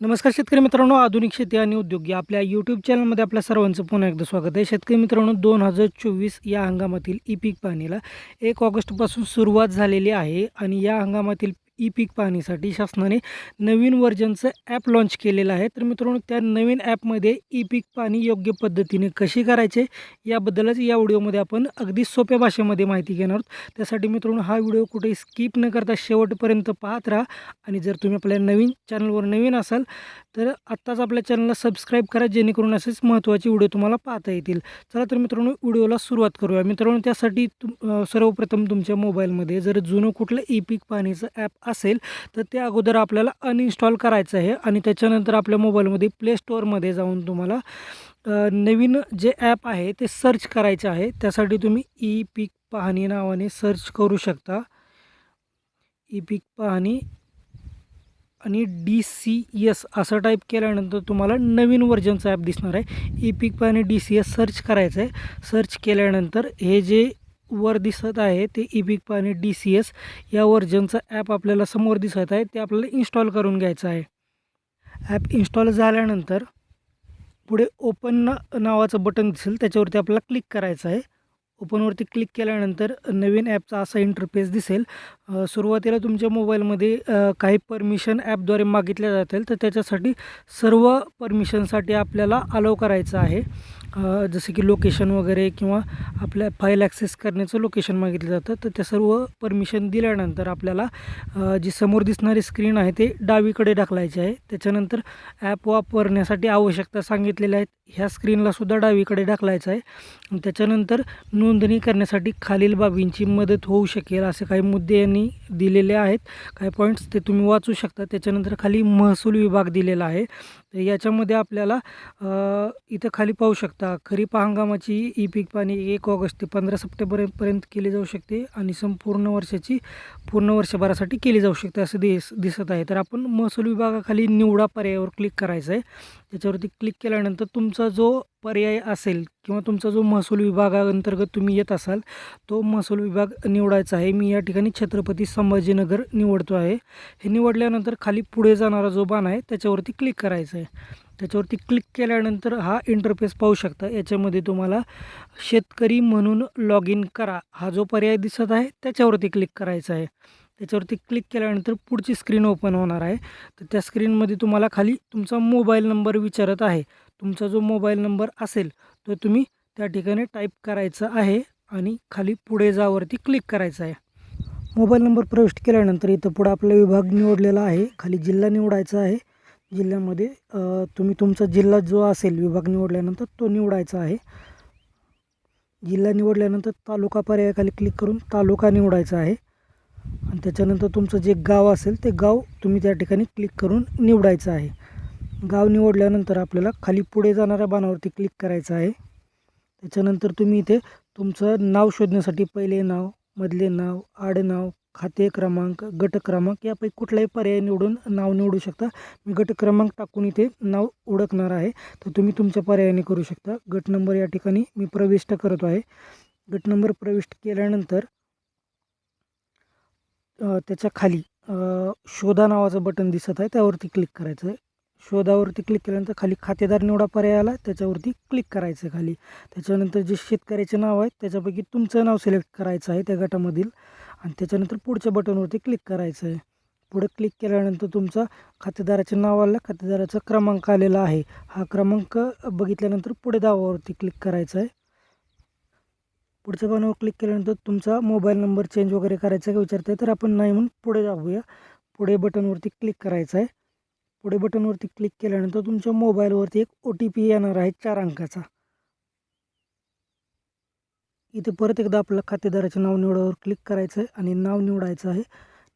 नमस्कार शेतकरी मित्रांनो आधुनिक शेती आणि उद्योग या आपल्या यूट्यूब चॅनलमध्ये आपल्या सर्वांचं पुन्हा एकदा स्वागत आहे. शेतकरी मित्रांनो दोन हजार चोवीस या हंगामातील ई पीक पाहणीला एक ऑगस्टपासून सुरुवात झालेली आहे आणि या हंगामातील ई पीक पाहणीसाठी शासनाने नवीन व्हर्जनचं ॲप लॉन्च केलेलं आहे. तर मित्रांनो त्या नवीन ॲपमध्ये ई पीक पाहणी योग्य पद्धतीने कशी करायचे याबद्दलच या व्हिडिओमध्ये आपण अगदी सोप्या भाषेमध्ये माहिती घेणार आहोत. त्यासाठी मित्रांनो हा व्हिडिओ कुठेही स्किप न करता शेवटपर्यंत पाहत राहा. आणि जर तुम्ही आपल्या नवीन चॅनलवर नवीन असाल तर आत्ताच आपल्या चॅनलला सबस्क्राईब करा जेणेकरून असेच महत्त्वाचे व्हिडिओ तुम्हाला पाहता येतील. चला तर मित्रांनो व्हिडिओला सुरुवात करूया. मित्रांनो त्यासाठी तुम सर्वप्रथम तुमच्या मोबाईलमध्ये जर जुनं कुठलं ई पीक पाहणीचं ॲप असेल तर ते अगोदर आपल्याला अनइन्स्टॉल करायचं आहे आणि त्याच्यानंतर आपल्या मोबाईलमध्ये प्ले स्टोअरमध्ये जाऊन तुम्हाला नवीन जे ॲप आहे ते सर्च करायचे आहे. त्यासाठी तुम्ही ई पीक पाहणी नावाने सर्च करू शकता. ई पीक पाहणी आणि डी सी एस असं टाईप केल्यानंतर तुम्हाला नवीन व्हर्जनचं ॲप दिसणार आहे. ई पीक पाहणी डी सी एस सर्च करायचं आहे सर्च केल्यानंतर हे जे वर दिसत आहे ते इबिक आणि डी सी एस या व्हर्जनचं ॲप आपल्याला समोर दिसत आहे ते आपल्याला इन्स्टॉल करून घ्यायचं आहे. ॲप इन्स्टॉल झाल्यानंतर पुढे ओपन नावाचं बटन दिसेल त्याच्यावरती आपल्याला क्लिक करायचं आहे. ओपनवरती क्लिक केल्यानंतर नवीन ॲपचा असा इंटरफेस दिसेल. सुरुवातीला तुमच्या मोबाईलमध्ये काही परमिशन ॲपद्वारे मागितल्या जातील. तर त्याच्यासाठी सर्व परमिशनसाठी आपल्याला अलाव करायचं आहे. जसं जसे की लोकेशन वगैरे किंवा आपल्या फाईल ॲक्सेस करण्याचं लोकेशन मागितलं जातं. तर ते सर्व परमिशन दिल्यानंतर आपल्याला जी समोर दिसणारी स्क्रीन आहे ते डावीकडे ढकलायची आहे. त्याच्यानंतर ॲप वापरण्यासाठी आवश्यकता सांगितलेल्या आहेत. ह्या स्क्रीनलासुद्धा डावीकडे ढकलायचं आहे. त्याच्यानंतर नोंदणी करण्यासाठी खालील बाबींची मदत होऊ शकेल असे काही मुद्दे यांनी दिलेले आहेत. काही पॉईंट्स ते तुम्ही वाचू शकता. त्याच्यानंतर खाली महसूल विभाग दिलेला आहे. तर याच्यामध्ये आपल्याला इथं खाली पाहू शकता खरीप हंगामाची ई पीक पाणी एक ऑगस्ट ते पंधरा सप्टेंबरपर्यंत केली जाऊ शकते आणि संपूर्ण वर्षाची पूर्ण वर्षभरासाठी केली जाऊ शकते असं दिस दिसत आहे. तर आपण महसूल विभागाखाली निवडा पर्यायावर क्लिक करायचं आहे. त्याच्यावरती क्लिक केल्यानंतर तुमचा जो पर्याय असेल किंवा तुमचा जो महसूल विभागाअंतर्गत तुम्ही येत असाल तो महसूल विभाग निवडायचा आहे. मी या ठिकाणी छत्रपती संभाजीनगर निवडतो आहे. हे निवडल्यानंतर खाली पुढे जाणारा जो बाण आहे त्याच्यावरती क्लिक करायचं आहे. त्याच्यावरती क्लिक केल्यानंतर हा इंटरफेस पाहू शकता. याच्यामध्ये तुम्हाला शेतकरी म्हणून लॉग इन करा. हा जो पर्याय दिसत आहे त्याच्यावरती क्लिक करायचा आहे. त्याच्यावरती क्लिक केल्यानंतर पुढची स्क्रीन ओपन होणार आहे. तर त्या स्क्रीनमध्ये तुम्हाला खाली तुमचा मोबाईल नंबर विचारत आहे. तुमचा जो मोबाईल नंबर असेल तो तुम्ही त्या ठिकाणी टाईप करायचा आहे आणि खाली पुढे जावरती क्लिक करायचं आहे. मोबाईल नंबर प्रविष्ट केल्यानंतर इथं पुढं आपला विभाग निवडलेला आहे. खाली जिल्हा निवडायचा आहे. जिल्ह्यामध्ये तुम्ही तुमचा जिल्हा जो असेल विभाग निवडल्यानंतर तो निवडायचा आहे. जिल्हा निवडल्यानंतर तालुका पर्यायाखाली क्लिक करून तालुका निवडायचा आहे. आणि त्याच्यानंतर तुमचं जे गाव असेल ते गाव तुम्ही त्या ठिकाणी क्लिक करून निवडायचं आहे. गाव निवडल्यानंतर आपल्याला खाली पुढे जाणाऱ्या बाणावरती क्लिक करायचं आहे. त्याच्यानंतर तुम्ही इथे तुमचं नाव शोधण्यासाठी पहिले नाव मधले नाव आडनाव खाते क्रमांक गट क्रमांक यापैकी कुठलाही पर्याय निवडून नाव निवडू शकता. मी गट क्रमांक टाकून इथे नाव ओळखणार आहे. तर तुम्ही तुमच्या पर्यायाने करू शकता. गट नंबर या ठिकाणी मी प्रविष्ट करतो आहे. गट नंबर प्रविष्ट केल्यानंतर त्याच्याखाली शोधा नावाचं बटन दिसत आहे. त्यावरती क्लिक करायचं आहे. शोधावरती क्लिक केल्यानंतर खाली खातेदार निवडा पर्याय आला. त्याच्यावरती क्लिक करायचं आहे खाली. त्याच्यानंतर जे शेतकऱ्याचे नाव आहे त्याच्यापैकी तुमचं नाव सिलेक्ट करायचं आहे त्या गटामधील. आणि त्याच्यानंतर पुढच्या बटनवरती क्लिक करायचं आहे. पुढे क्लिक केल्यानंतर तुमचा खातेदाराचे नाव आलं खातेदाराचा क्रमांक आलेला आहे. हा क्रमांक बघितल्यानंतर पुढे दावावरती क्लिक करायचा आहे. पुढच्या पानावर क्लिक केल्यानंतर तुमचा मोबाईल नंबर चेंज वगैरे करायचा का विचारताय तर आपण नाही म्हणून पुढे जाऊया. पुढे बटनवरती क्लिक करायचं आहे. पुढे बटनवरती क्लिक केल्यानंतर तुमच्या मोबाईलवरती एक ओ टी पी येणार आहे चार अंकाचा. इथे परत एकदा आपलं खातेदाराचे नाव निवडावर क्लिक करायचं आहे आणि नाव निवडायचं आहे.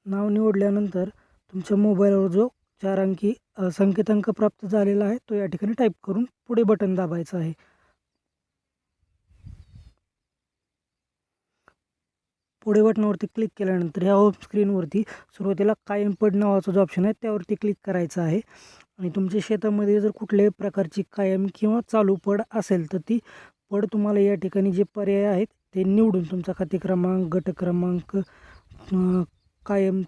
नाव निवडल्यानंतर तुमच्या मोबाईलवर जो चार अंकी संकेतांक प्राप्त झालेला आहे तो या ठिकाणी टाईप करून पुढे बटन दाबायचं आहे. पुढे बटनावरती क्लिक केल्यानंतर ह्या होम स्क्रीनवरती सुरुवातीला काय पड नावाचं जो ऑप्शन आहे त्यावरती क्लिक करायचं आहे. आणि तुमच्या शेतामध्ये जर कुठल्याही प्रकारची कायम किंवा चालू पड असेल तर ती पड तुम्हाला या ठिकाणी जे पर्याय आहेत ते निवडून तुमचा खाते क्रमांक गट क्रमांक कायम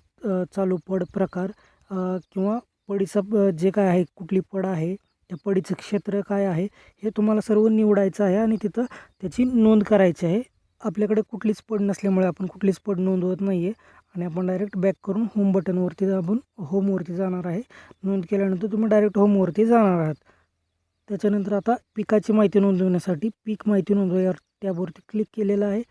चालू पड प्रकार किंवा पडीचा जे काय आहे कुठली पड आहे त्या पडीचं क्षेत्र काय आहे हे तुम्हाला सर्व निवडायचं आहे आणि तिथं त्याची नोंद करायची आहे. आपल्याकडे कुठलीच पड नसल्यामुळे आपण कुठलीच पड नोंदवत नाही आहे आणि आपण डायरेक्ट बॅक करून होम बटनवरती दाबून होमवरती जाणार आहे. नोंद केल्यानंतर तुम्ही डायरेक्ट होमवरती जाणार आहात. त्याच्यानंतर आता पिकाची माहिती नोंदवण्यासाठी पीक माहिती नोंदवा यावर टॅबवरती क्लिक केलेलं आहे.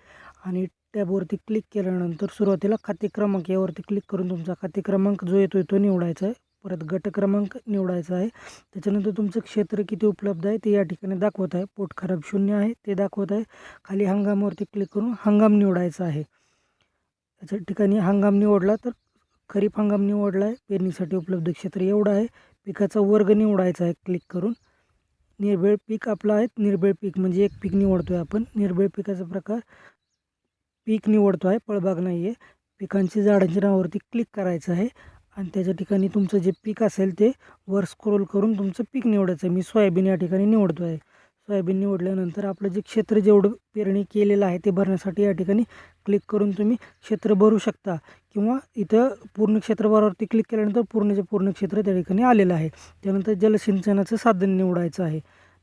आणि टॅबवरती क्लिक केल्यानंतर सुरुवातीला खाते क्रमांक यावरती क्लिक करून तुमचा खाते क्रमांक जो येतो तो निवडायचा आहे. परत गट क्रमांक निवडायचा आहे. त्याच्यानंतर तुमचं क्षेत्र किती उपलब्ध आहे ते या ठिकाणी दाखवत आहे. पोट खराब शून्य आहे ते दाखवत आहे. खाली हंगामावरती क्लिक करून हंगाम निवडायचा आहे. त्याच्या ठिकाणी हंगाम निवडला तर खरीप हंगाम निवडला आहे पेरणीसाठी उपलब्ध क्षेत्र एवढं आहे. पिकाचा वर्ग निवडायचा आहे क्लिक करून. निर्भेळ पीक आपलं आहे. निर्भेळ पीक म्हणजे एक पीक निवडतो आहे आपण. निर्भेळ पिकाचा प्रकार पीक निवडतो आहे फळबाग नाही आहे पिकांची झाडांच्या नावावरती क्लिक करायचं आहे. आणि त्याच्या ठिकाणी तुमचं जे पीक असेल ते वर स्क्रोल करून तुमचं पीक निवडायचं. आहे मी सोयाबीन या ठिकाणी निवडतो आहे सोयाबीन निवडल्यानंतर आपलं जे क्षेत्र जेवढं पेरणी केलेलं आहे ते भरण्यासाठी या ठिकाणी क्लिक करून तुम्ही क्षेत्र भरू शकता. किंवा इथं पूर्ण क्षेत्रभरावरती क्लिक केल्यानंतर पूर्णचे पूर्ण क्षेत्र त्या ठिकाणी आलेलं आहे. त्यानंतर जलसिंचनाचं साधन निवडायचं आहे.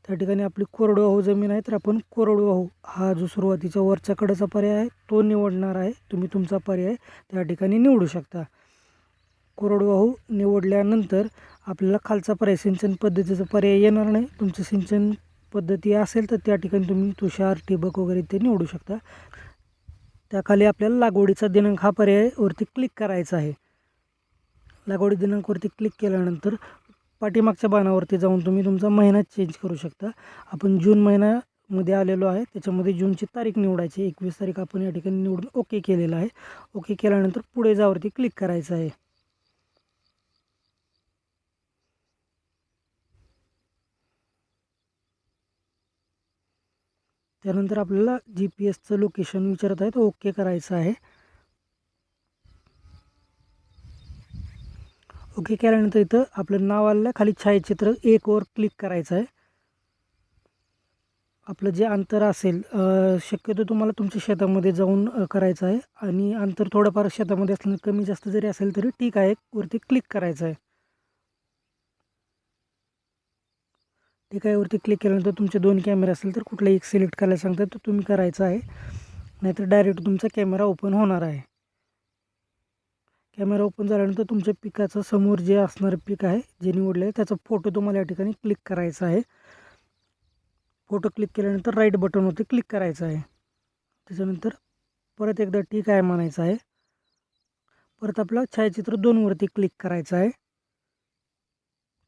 त्या ठिकाणी आपली कोरडवाहू जमीन आहे तर आपण कोरडवाहू हा जो सुरुवातीच्या वरच्या कडेचा पर्याय आहे तो निवडणार आहे. तुम्ही तुमचा पर्याय त्या ठिकाणी निवडू शकता. कोरडवाहू निवडल्यानंतर आपल्याला खालचा पर्याय सिंचन पद्धतीचा पर्याय येणार नाही. तुमचं सिंचन पद्धती असेल तर त्या ठिकाणी तुम्ही तुषार ठिबक वगैरे ते निवडू शकता. त्याखाली आपल्याला लागवडीचा दिनांक हा पर्यायवरती क्लिक करायचा आहे. लागवडी दिनांकवरती क्लिक केल्यानंतर पाठीमागच्या बाणावरती जाऊन तुम्ही तुमचा महिना चेंज करू शकता. आपण जून महिन्यामध्ये आलेलो आहे. त्याच्यामध्ये जूनची तारीख निवडायची एकवीस तारीख आपण या ठिकाणी निवडून ओके केलेलं आहे. ओके केल्यानंतर पुढे जावरती क्लिक करायचं आहे. त्यानंतर आपल्याला जी पी एसचं लोकेशन विचारत आहे तो ओके करायचं आहे. ओके केल्यानंतर इथं आपलं नाव आलेलं आहे. खाली छायाचित्र एकवर क्लिक करायचं आहे. आपलं जे अंतर असेल शक्यतो तुम्हाला तुमच्या शेतामध्ये जाऊन करायचं आहे. आणि अंतर थोडंफार शेतामध्ये असलं कमी जास्त जरी असेल तरी ठीक आहे. वरती क्लिक करायचं आहे. ठीक आहे वरती क्लिक केल्यानंतर तुमचे दोन कॅमेरे असेल तर कुठलाही एक सिलेक्ट करायला सांगतात तर तुम्ही करायचं आहे. नाहीतर डायरेक्ट तुमचा कॅमेरा ओपन होणार आहे. कॅमेरा ओपन झाल्यानंतर तुमच्या पिकाचं समोर जे असणारं पीक आहे जे निवडलं आहे त्याचा फोटो तुम्हाला या ठिकाणी क्लिक करायचा आहे. फोटो क्लिक केल्यानंतर राईट बटनवरती क्लिक करायचं आहे. त्याच्यानंतर परत एकदा ठीक आहे म्हणायचं आहे? परत आपलं छायाचित्र दोनवरती क्लिक करायचं आहे.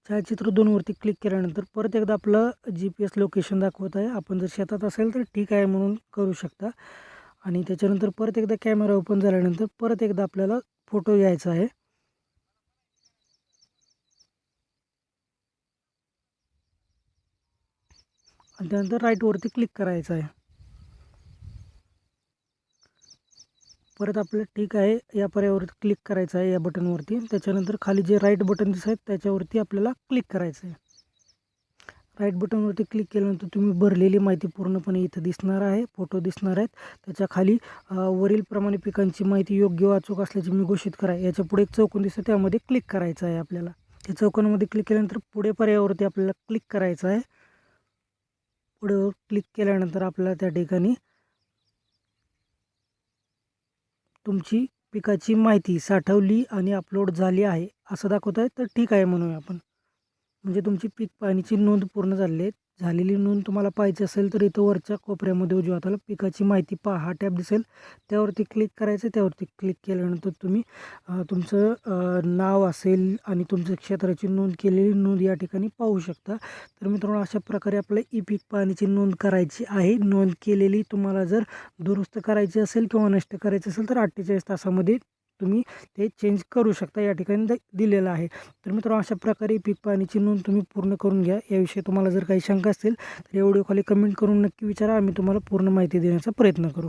छायाचित्र दोनवरती क्लिक केल्यानंतर परत एकदा आपलं जी पी एस लोकेशन दाखवत आहे. आपण जर शेतात असेल तर ठीक आहे म्हणून करू शकता. आणि त्याच्यानंतर परत एकदा कॅमेरा ओपन झाल्यानंतर परत एकदा आपल्याला फोटो घ्यायचा आहे. आणि त्यानंतर राईटवरती क्लिक करायचं आहे. परत आपलं ठीक आहे या पर्यावरती क्लिक करायचं आहे या बटनवरती त्याच्यानंतर खाली जे राईट बटन दिसत आहेत त्याच्यावरती आपल्याला क्लिक करायचं आहे राईट बटनवरती क्लिक केल्यानंतर तुम्ही भरलेली माहिती पूर्णपणे इथं दिसणार आहे फोटो दिसणार आहेत. त्याच्याखाली वरीलप्रमाणे पिकांची माहिती योग्य वाचूक असल्याची मी घोषित करा याच्यापुढे एक चौकोन दिसतं त्यामध्ये क्लिक करायचं आहे आपल्याला. त्या चौकोनामध्ये क्लिक केल्यानंतर पुढे पर्यायावरती आपल्याला क्लिक करायचं आहे. पुढे क्लिक केल्यानंतर आपल्याला त्या ठिकाणी तुमची पिकाची माहिती साठवली आणि अपलोड झाली आहे असं दाखवत आहे तर ठीक आहे म्हणूया आपण. म्हणजे तुमची पीक पाहणीची नोंद पूर्ण झालेली आहे. झालेली नोंद तुम्हाला पाहिजे असेल तर इथं वरच्या कोपऱ्यामध्ये उजव्या हाताला पिकाची माहिती पहा. हा टॅब दिसेल. त्यावरती क्लिक करायचं. त्यावरती क्लिक केल्यानंतर तुम्ही तुमचं नाव असेल आणि तुमच्या क्षेत्राची नोंद केलेली नोंद या ठिकाणी पाहू शकता. तर मित्रांनो अशा प्रकारे आपलं ई पीक पाहण्याची नोंद करायची आहे. नोंद केलेली तुम्हाला जर दुरुस्त करायची असेल किंवा नष्ट करायची असेल तर अठ्ठेचाळीस तासामध्ये तुम्ही ते चेंज करू शकता या ठिकाणी द- दिलेलं आहे. तर मित्रांनो अशा प्रकारे पीक पाणीची नोंद तुम्ही पूर्ण करून घ्या. याविषयी तुम्हाला जर काही शंका असतील तर या व्हिडिओ खाली कमेंट करून नक्की विचारा. आम्ही तुम्हाला पूर्ण माहिती देण्याचा प्रयत्न करू.